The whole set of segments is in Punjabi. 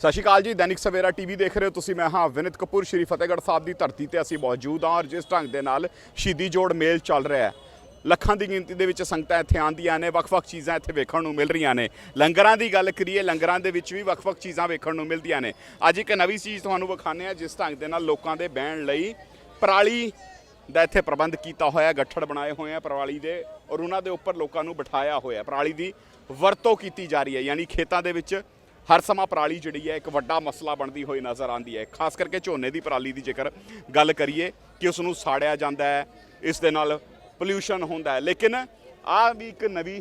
ਸਤਿ ਸ਼੍ਰੀ ਅਕਾਲ ਜੀ, ਦੈਨਿਕ ਸਵੇਰਾ ਟੀਵੀ ਦੇਖ ਰਹੇ ਹੋ ਤੁਸੀਂ। ਮੈਂ ਹਾਂ ਵਿਨਿਤ ਕਪੂਰ, ਸ਼੍ਰੀ ਫਤਿਹਗੜ੍ਹ ਸਾਹਿਬ ਦੀ ਧਰਤੀ ਤੇ ਅਸੀਂ ਮੌਜੂਦ ਹਾਂ ਔਰ ਜਿਸ ਢੰਗ ਦੇ ਨਾਲ ਸ਼ਹੀਦੀ ਜੋੜ ਮੇਲ ਚੱਲ ਰਿਹਾ ਹੈ। ਲੱਖਾਂ ਦੀ ਗਿਣਤੀ ਦੇ ਵਿੱਚ ਸੰਗਤਾਂ ਇੱਥੇ ਆਉਂਦੀਆਂ ਨੇ, ਵੱਖ-ਵੱਖ ਚੀਜ਼ਾਂ ਇੱਥੇ ਵੇਖਣ ਨੂੰ ਮਿਲ ਰਹੀਆਂ ਨੇ। ਲੰਗਰਾਂ ਦੀ ਗੱਲ ਕਰੀਏ, ਲੰਗਰਾਂ ਦੇ ਵਿੱਚ ਵੀ ਵੱਖ-ਵੱਖ ਚੀਜ਼ਾਂ ਵੇਖਣ ਨੂੰ ਮਿਲਦੀਆਂ ਨੇ। ਅੱਜ ਇੱਕ ਨਵੀਂ ਚੀਜ਼ ਤੁਹਾਨੂੰ ਵਿਖਾਣੇ ਆ ਜਿਸ ਢੰਗ ਦੇ ਨਾਲ ਲੋਕਾਂ ਦੇ ਬਹਿਣ ਲਈ ਪਰਾਲੀ ਦਾ ਇੱਥੇ ਪ੍ਰਬੰਧ ਕੀਤਾ ਹੋਇਆ ਗੱਠੜ ਬਣਾਏ ਹੋਏ ਆ ਪਰਾਲੀ ਦੇ ਔਰ ਉਹਨਾਂ ਦੇ ਉੱਪਰ ਲੋਕਾਂ ਨੂੰ ਬਿਠਾਇਆ ਹੋਇਆ ਪਰਾਲੀ ਦੀ ਵਰਤੋਂ ਕੀਤੀ ਜਾ ਰਹੀ ਹੈ, ਯਾਨੀ ਖੇਤਾਂ ਦੇ ਵਿੱਚ ਹਰ ਸਮਾਂ ਪਰਾਲੀ ਜਿਹੜੀ ਹੈ ਇੱਕ ਵੱਡਾ ਮਸਲਾ ਬਣਦੀ ਹੋਈ ਨਜ਼ਰ ਆਉਂਦੀ ਹੈ। ਖਾਸ ਕਰਕੇ ਝੋਨੇ ਦੀ ਪਰਾਲੀ ਦੀ ਜੇਕਰ ਗੱਲ ਕਰੀਏ ਕਿ ਉਸ ਨੂੰ ਸਾੜਿਆ ਜਾਂਦਾ ਹੈ, ਇਸ ਦੇ ਨਾਲ ਪੋਲਿਊਸ਼ਨ ਹੁੰਦਾ ਹੈ। ਲੇਕਿਨ ਆ ਵੀ ਇੱਕ ਨਵੀਂ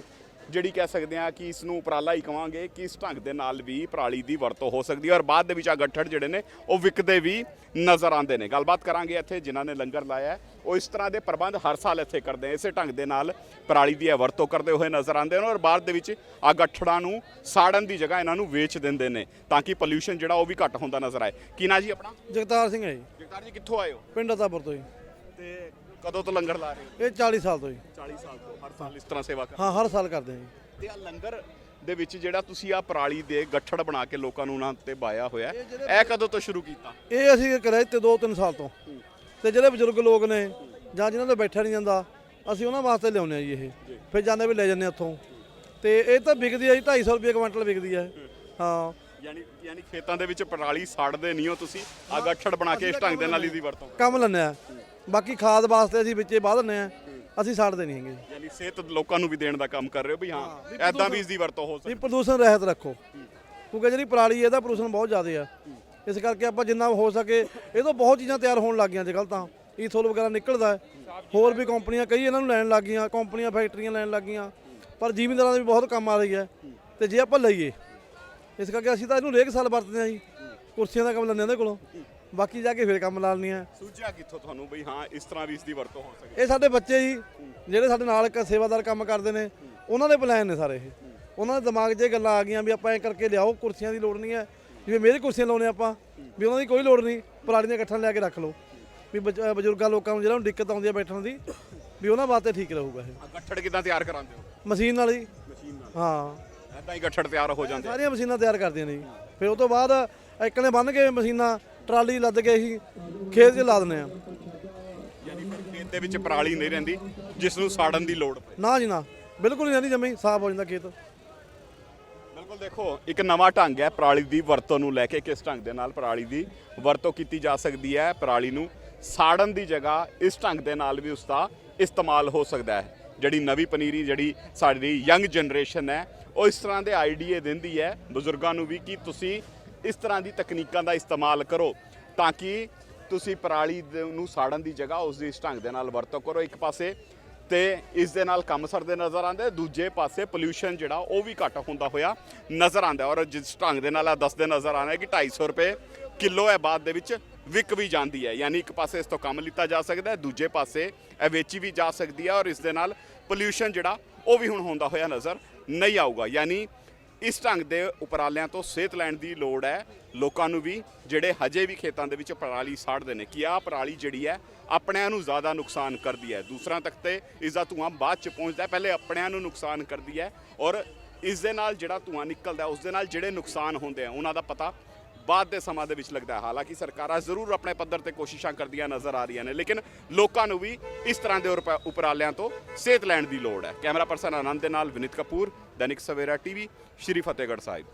ਜਿਹੜੀ ਕਹਿ ਸਕਦੇ ਆ ਕਿ ਇਸ ਨੂੰ ਉਪਰਾਲਾ ਹੀ ਕਵਾਂਗੇ ਕਿ ਇਸ ਢੰਗ ਦੇ ਨਾਲ ਵੀ ਪਰਾਲੀ ਦੀ ਵਰਤੋਂ ਹੋ ਸਕਦੀ ਹੈ ਔਰ ਬਾਅਦ ਦੇ ਵਿੱਚ ਆ ਗੱਠੜ ਜਿਹੜੇ ਨੇ ਉਹ ਵਿਕਦੇ ਵੀ ਨਜ਼ਰ ਆਉਂਦੇ ਨੇ। ਗੱਲਬਾਤ ਕਰਾਂਗੇ ਇੱਥੇ ਜਿਨ੍ਹਾਂ ਨੇ ਲੰਗਰ ਲਾਇਆ ਉਹ ਇਸ ਤਰ੍ਹਾਂ ਦੇ ਪ੍ਰਬੰਧ ਹਰ ਸਾਲ ਇੱਥੇ ਕਰਦੇ ਆ। ਇਸੇ ਢੰਗ ਦੇ ਨਾਲ ਪਰਾਲੀ ਦੀ ਵਰਤੋਂ ਕਰਦੇ ਹੋਏ ਨਜ਼ਰ ਆਉਂਦੇ ਨੇ ਔਰ ਬਾਅਦ ਦੇ ਵਿੱਚ ਆ ਗੱਠੜਾਂ ਨੂੰ ਸਾੜਨ ਦੀ ਜਗ੍ਹਾ ਇਹਨਾਂ ਨੂੰ ਵੇਚ ਦਿੰਦੇ ਨੇ ਤਾਂ ਕਿ ਪੋਲਿਊਸ਼ਨ ਜਿਹੜਾ ਉਹ ਵੀ ਘੱਟ ਹੁੰਦਾ ਨਜ਼ਰ ਆਏ। ਕੀ ਨਾ ਜੀ ਆਪਣਾ? ਜਗਤਾਰ ਸਿੰਘ ਹੈ ਜੀ। ਜਗਤਾਰ ਜੀ ਕਿੱਥੋਂ ਆਏ ਹੋ? ਪਿੰਡ ਅਤਾਪੁਰ ਤੋਂ ਜੀ। ਤੇ ਕਦੋਂ ਤੋਂ ਲੰਗਰ ਲਾ ਰਹੇ ਹੋ? ਇਹ 40 ਸਾਲ ਤੋਂ ਜੀ। 40 ਸਾਲ ਤੋਂ ਹਰ ਸਾਲ ਇਸ ਤਰ੍ਹਾਂ ਸੇਵਾ ਕਰ ਹਾਂ ਹਰ ਸਾਲ ਕਰਦੇ ਹਾਂ ਜੀ। ਤੇ ਆ ਲੰਗਰ ਦੇ ਵਿੱਚ ਜਿਹੜਾ ਤੁਸੀਂ ਆ ਪਰਾਲੀ ਦੇ ਗੱਠੜ ਬਣਾ ਕੇ ਲੋਕਾਂ ਨੂੰ ਉਹਨਾਂ ਤੇ ਬਾਇਆ ਹੋਇਆ ਹੈ, ਇਹ ਕਦੋਂ ਤੋਂ ਸ਼ੁਰੂ ਕੀਤਾ? ਇਹ ਅਸੀਂ ਕਰਿਆ ਤੇ 2-3 ਸਾਲ ਤੋਂ। ਤੇ ਜਿਹੜੇ ਬਜ਼ੁਰਗ ਲੋਕ ਨੇ ਜਾਂ ਜਿਨ੍ਹਾਂ ਦੇ ਬੈਠਾ ਨਹੀਂ ਜਾਂਦਾ ਅਸੀਂ ਉਹਨਾਂ ਵਾਸਤੇ ਲਿਆਉਂਦੇ ਆ ਜੀ ਇਹ। ਫਿਰ ਜਾਂਦੇ ਵੀ ਲੈ ਜਾਂਦੇ ਉੱਥੋਂ। ਤੇ ਇਹ ਤਾਂ ਵਿਕਦੀ ਆ ਜੀ 250 ਰੁਪਏ ਕੁਇੰਟਲ ਵਿਕਦੀ ਆ ਹਾਂ। ਯਾਨੀ ਯਾਨੀ ਖੇਤਾਂ ਦੇ ਵਿੱਚ ਪਰਾਲੀ ਸਾੜਦੇ ਨਹੀਂ ਹੋ ਤੁਸੀਂ ਆ ਗੱਠੜ ਬਣਾ ਕੇ ਇਸ ਢੰਗ ਦੇ ਨਾਲ ਇਹਦੀ ਵਰਤੋਂ ਕਰਦੇ ਕੰਮ ਲੈਂਦੇ ਆ ਬਾਕੀ ਖਾਦ ਵਾਸਤੇ ਅਸੀਂ ਵਿੱਚੇ ਵਾਹ ਦਿੰਦੇ ਆ ਅਸੀਂ ਛੱਡਦੇ ਨਹੀਂ ਹੈਗੇ। ਯਾਨੀ ਸਿਹਤ ਲੋਕਾਂ ਨੂੰ ਵੀ ਦੇਣ ਦਾ ਕੰਮ ਕਰ ਰਹੇ ਹੋ ਵੀ ਹਾਂ ਐਦਾਂ ਵੀ ਇਸ ਦੀ ਵਰਤੋਂ ਹੋ ਵੀ ਸਕਦੀ ਪ੍ਰਦੂਸ਼ਣ ਰਹਿਤ ਰੱਖੋ। ਕਿਉਂਕਿ ਜਿਹੜੀ ਪਰਾਲੀ ਇਹਦਾ ਪ੍ਰਦੂਸ਼ਣ ਬਹੁਤ ਜ਼ਿਆਦਾ ਆ। ਇਸ ਕਰਕੇ ਆਪਾਂ ਜਿੰਨਾ ਹੋ ਸਕੇ ਇਹ ਤੋਂ ਬਹੁਤ ਚੀਜ਼ਾਂ ਤਿਆਰ ਹੋਣ ਲੱਗ ਗਈਆਂ ਅੱਜ ਕੱਲ੍ਹ ਤਾਂ। ਈਥੋਲ ਵਗੈਰਾ ਨਿਕਲਦਾ ਹੈ। ਹੋਰ ਵੀ ਕੰਪਨੀਆਂ ਕਈ ਇਹਨਾਂ ਨੂੰ ਲੈਣ ਲੱਗ ਗਈਆਂ ਕੰਪਨੀਆਂ ਫੈਕਟਰੀਆਂ ਲੈਣ ਲੱਗ ਗਈਆਂ। ਪਰ ਜ਼ਿਮੀਂਦਾਰਾਂ ਦਾ ਵੀ ਬਹੁਤ ਕੰਮ ਆ ਰਹੀ ਹੈ। ਤੇ ਜੇ ਆਪਾਂ ਲਈਏ ਇਸ ਕਰਕੇ ਅਸੀਂ ਤਾਂ ਇਹਨੂੰ ਹਰੇਕ ਸਾਲ ਵਰਤਦੇ ਹਾਂ ਜੀ। ਕੁਰਸੀਆਂ ਦਾ ਕੰਮ ਲੈਂਦੇ ਹਾਂ ਇਹਦੇ ਕੋਲੋਂ। ਬਾਕੀ ਜਾ ਕੇ ਫਿਰ ਕੰਮ ਲਾ ਲੈਂਦੇ ਆ ਸੂਝਿਆ ਕਿੱਥੋਂ ਤੁਹਾਨੂੰ ਵੀ ਹਾਂ ਇਸ ਤਰ੍ਹਾਂ ਵੀ ਇਸ ਦੀ ਵਰਤੋਂ ਹੋ ਸਕਦੀ ਇਹ ਸਾਡੇ ਬੱਚੇ ਜੀ ਜਿਹੜੇ ਸਾਡੇ ਨਾਲ ਇੱਕ ਸੇਵਾਦਾਰ ਕੰਮ ਕਰਦੇ ਨੇ ਉਹਨਾਂ ਦੇ ਪਲਾਨ ਨੇ ਸਾਰੇ ਇਹ। ਉਹਨਾਂ ਦੇ ਦਿਮਾਗ 'ਚ ਇਹ ਗੱਲਾਂ ਆ ਗਈਆਂ ਵੀ ਆਪਾਂ ਐ ਕਰਕੇ ਲਿਆਓ ਕੁਰਸੀਆਂ ਦੀ ਲੋੜ ਨਹੀਂ ਹੈ। ਜਿਵੇਂ ਮੇਰੀ ਕੁਰਸੀਆਂ ਲਾਉਨੇ ਆਪਾਂ ਵੀ ਉਹਨਾਂ ਦੀ ਕੋਈ ਲੋੜ ਨਹੀਂ ਪੁਰਾਣੀ ਦੀਆਂ ਇਕੱਠਾਂ ਲਿਆ ਕੇ ਰੱਖ ਲਓ। ਵੀ ਬਜ਼ੁਰਗਾਂ ਲੋਕਾਂ ਨੂੰ ਜਿਹੜਾ ਨੂੰ ਦਿੱਕਤ ਆਉਂਦੀ ਹੈ ਬੈਠਣ ਦੀ ਵੀ ਉਹਨਾਂ ਵਾਸਤੇ ਠੀਕ ਰਹੂਗਾ ਇਹ। ਗੱਠੜ ਕਿਦਾਂ ਤਿਆਰ ਕਰਾਉਂਦੇ ਹੋ? ਮਸ਼ੀਨ ਨਾਲ ਜੀ ਮਸ਼ੀਨ ਨਾਲ। ਹਾਂ। ਐਦਾਂ ਹੀ ਗੱਠੜ ਤਿਆਰ ਹੋ ਜਾਂਦੇ। ਸਾਰੀਆਂ ਮਸ਼ੀਨਾਂ ਤਿਆਰ ਕਰਦੀਆਂ ਨੇ ਜੀ। ਫਿਰ ਉਹ ਤੋਂ ਬਾਅਦ ਇੱਕ ਨੇ ਬੰਨ ਕੇ ਮਸ਼ੀਨਾਂ ਟਰਾਲੀ ਲੱਦ ਕੇ ਅਸੀਂ ਖੇਤ 'ਚ ਲਾ ਦਿੰਦੇ ਆ ਯਾਨੀ ਖੇਤ ਦੇ ਵਿੱਚ ਪਰਾਲੀ ਨਹੀਂ ਰਹਿੰਦੀ ਜਿਸ ਨੂੰ ਸਾੜਨ ਦੀ ਲੋੜ ਪਏ ਨਾ ਜੀ ਨਾ ਬਿਲਕੁਲ ਨਹੀਂ ਜਮੀ ਸਾਫ਼ ਹੋ ਜਾਂਦਾ ਖੇਤ। ਬਿਲਕੁਲ ਦੇਖੋ ਇੱਕ ਨਵਾਂ ਢੰਗ ਹੈ ਪਰਾਲੀ ਦੀ ਵਰਤੋਂ ਨੂੰ ਲੈ ਕੇ ਕਿਸ ਢੰਗ ਦੇ ਨਾਲ ਪਰਾਲੀ ਦੀ ਵਰਤੋਂ ਕੀਤੀ ਜਾ ਸਕਦੀ ਹੈ। ਪਰਾਲੀ ਨੂੰ ਸਾੜਨ ਦੀ ਜਗ੍ਹਾ ਇਸ ਢੰਗ ਦੇ ਨਾਲ ਵੀ ਉਸ ਦਾ ਇਸਤੇਮਾਲ ਹੋ ਸਕਦਾ ਹੈ। ਜਿਹੜੀ ਨਵੀਂ ਪਨੀਰੀ ਜਿਹੜੀ ਸਾਡੀ ਯੰਗ ਜਨਰੇਸ਼ਨ ਹੈ ਉਹ ਇਸ ਤਰ੍ਹਾਂ ਦੇ ਆਈਡੀਏ ਦਿੰਦੀ ਹੈ। ਬਜ਼ੁਰਗਾਂ ਨੂੰ ਵੀ ਕਿ ਤੁਸੀਂ ਇਸ ਤਰ੍ਹਾਂ ਦੀ ਤਕਨੀਕਾਂ ਦਾ ਇਸਤੇਮਾਲ ਕਰੋ ਤਾਂ ਕਿ ਤੁਸੀਂ ਪਰਾਲੀ ਨੂੰ ਸਾੜਨ ਦੀ ਜਗ੍ਹਾ ਉਸ ਦੀ ਇਸ ਢੰਗ ਦੇ ਨਾਲ ਵਰਤੋਂ ਕਰੋ ਇੱਕ ਪਾਸੇ ਤੇ ਇਸ ਦੇ ਨਾਲ ਕੰਮ ਸਰਦੇ ਨਜ਼ਰ ਆਉਂਦੇ, ਦੂਜੇ ਪਾਸੇ ਪੋਲਿਊਸ਼ਨ ਜਿਹੜਾ ਉਹ ਵੀ ਘੱਟ ਹੁੰਦਾ ਹੋਇਆ ਨਜ਼ਰ ਆਉਂਦਾ ਔਰ ਜਿਸ ਢੰਗ ਦੇ ਨਾਲ ਆ ਦੱਸਦੇ ਨਜ਼ਰ ਆਉਂਦਾ ਕਿ 250 ਰੁਪਏ ਕਿਲੋ ਹੈ ਬਾਅਦ ਦੇ ਵਿੱਚ ਵਿਕ ਵੀ ਜਾਂਦੀ ਹੈ। ਯਾਨੀ ਇੱਕ ਪਾਸੇ ਇਸ ਤੋਂ ਕੰਮ ਲਿੱਤਾ ਜਾ ਸਕਦਾ ਹੈ, ਦੂਜੇ ਪਾਸੇ ਇਹ ਵੇਚੀ ਵੀ ਜਾ ਸਕਦੀ ਹੈ ਔਰ ਇਸ ਦੇ ਨਾਲ ਪੋਲਿਊਸ਼ਨ ਜਿਹੜਾ ਉਹ ਵੀ ਹੁਣ ਹੁੰਦਾ ਹੋਇਆ ਨਜ਼ਰ ਨਹੀਂ ਆਊਗਾ। ਯਾਨੀ ਇਸ ਢੰਗ ਦੇ ਉਪਰਾਲਿਆਂ ਤੋਂ ਸਿਹਤ ਲੈਣ ਦੀ ਲੋੜ ਹੈ, ਲੋਕਾਂ ਨੂੰ ਵੀ, ਜਿਹੜੇ ਹਜੇ ਵੀ ਖੇਤਾਂ ਦੇ ਵਿੱਚ ਪਰਾਲੀ ਸਾੜਦੇ ਨੇ ਕਿ ਆਹ ਪਰਾਲੀ ਜਿਹੜੀ ਹੈ, ਆਪਣਿਆਂ ਨੂੰ ਜ਼ਿਆਦਾ ਨੁਕਸਾਨ ਕਰਦੀ ਹੈ। ਦੂਸਰਾਂ ਤੱਕ ਤੇ ਇਸ ਦਾ ਧੂਆਂ ਬਾਅਦ ਚ ਪਹੁੰਚਦਾ ਪਹਿਲੇ ਆਪਣਿਆਂ ਨੂੰ ਨੁਕਸਾਨ ਕਰਦੀ ਹੈ ਔਰ ਇਸ ਦੇ ਨਾਲ ਜਿਹੜਾ ਧੂਆਂ ਨਿਕਲਦਾ ਉਸ ਦੇ ਨਾਲ ਜਿਹੜੇ ਨੁਕਸਾਨ ਹੁੰਦੇ ਆ, ਉਹਨਾਂ ਦਾ ਪਤਾ ਬਾਅਦ ਦੇ ਸਮਾਂ ਦੇ ਵਿੱਚ ਲੱਗਦਾ ਹੈ। ਹਾਲਾਂਕਿ ਸਰਕਾਰਾਂ ਜ਼ਰੂਰ ਆਪਣੇ ਪੱਧਰ ਤੇ ਕੋਸ਼ਿਸ਼ਾਂ ਕਰਦੀਆਂ ਨਜ਼ਰ ਆ ਰਹੀਆਂ ਨੇ, ਲੇਕਿਨ ਲੋਕਾਂ ਨੂੰ ਵੀ ਇਸ ਤਰ੍ਹਾਂ ਦੇ ਉਪਰਾ- ਉਪਰਾਲਿਆਂ ਤੋਂ ਸੇਧ ਲੈਣ ਦੀ ਲੋੜ ਹੈ। ਕੈਮਰਾ ਪਰਸਨ ਆਨੰਦ ਦੇ ਨਾਲ ਵਿਨਿਤ ਕਪੂਰ, ਦੈਨਿਕ ਸਵੇਰਾ ਟੀਵੀ, ਸ਼੍ਰੀ ਫਤਿਹਗੜ੍ਹ ਸਾਹਿਬ।